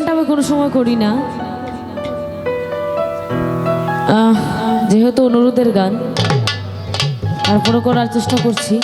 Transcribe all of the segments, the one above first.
গানটা আমি কোনো সময় করি না। যেহেতু অনুরোধের গান তারপরে করার চেষ্টা করছি।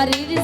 Marília.